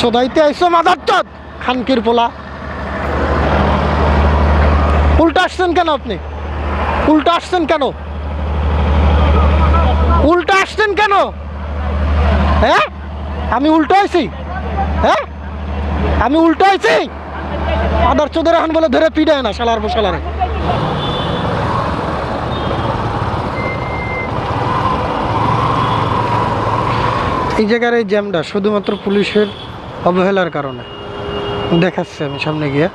চোদাইতে আইসো মাদার চোদ? খানকির পোলা। উল্টা আসছেন কেন আপনি? উল্টা আসছেন কেন? উল্টা আসছেন কেন? হ্যাঁ? আমি উল্টো আইছি হ্যাঁ? আমি উল্টো আইছি আদার চোদের এখন বলে ধরে পিডায় না শালার বসালারে এই জায়গার এই জ্যামটা শুধুমাত্র পুলিশের অবহেলার কারণে। দেখাচ্ছি আমি সামনে গিয়ে।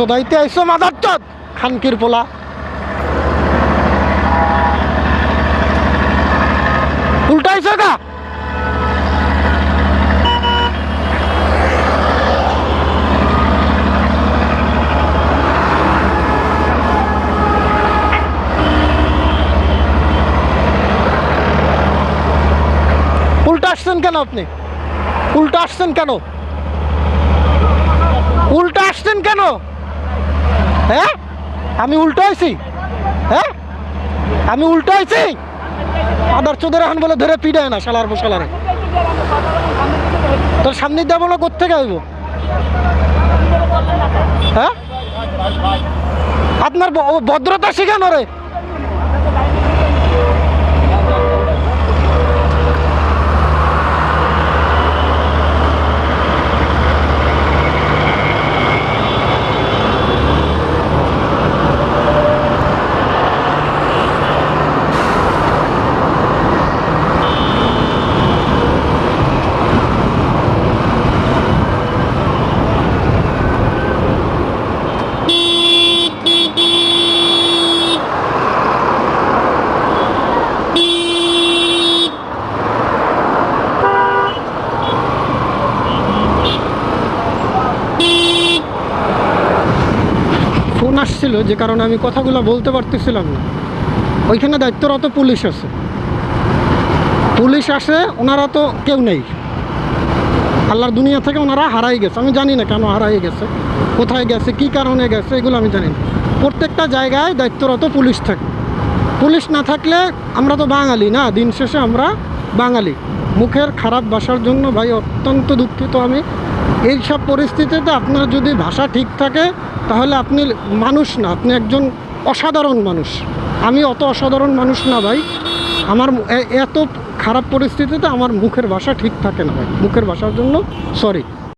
চোদাইতে আইসো মাদার চোদ? খানকির পোলা। উল্টা আইসো গা? আসছেন কেন আপনি? উল্টা আসছেন কেন? উল্টা আসছেন কেন? হ্যাঁ? আমি উল্টো আইছি। হ্যাঁ? আমি উল্টো আইছি। আদার চোদের এখন বলে ধরে পিডায় না শালার বসালারে তোর সামনে দেবো না কোথেকে আইব? হ্যাঁ? আপনার ভদ্রতা শেখানো রে। আসছিল যে কারণে আমি কথাগুলো বলতে পারতেছিলাম না। ওইখানে দায়িত্বরত পুলিশ আছে। পুলিশ আসে, ওনারা তো কেউ নেই। আল্লাহর দুনিয়া থেকে ওনারা হারাই গেছে। আমি জানি না কেন হারাই গেছে, কোথায় গেছে, কি কারণে গেছে, এগুলো আমি জানি না। প্রত্যেকটা জায়গায় দায়িত্বরত পুলিশ থাকে। পুলিশ না থাকলে আমরা তো বাঙালি না, দিন শেষে আমরা বাঙালি। মুখের খারাপ ভাষার জন্য ভাই, অত্যন্ত দুঃখিত আমি। এই সব পরিস্থিতিতে আপনার যদি ভাষা ঠিক থাকে, তাহলে আপনি মানুষ না, আপনি একজন অসাধারণ মানুষ। আমি অত অসাধারণ মানুষ না ভাই। আমার এত খারাপ পরিস্থিতিতে আমার মুখের ভাষা ঠিক থাকে না ভাই। মুখের ভাষার জন্য সরি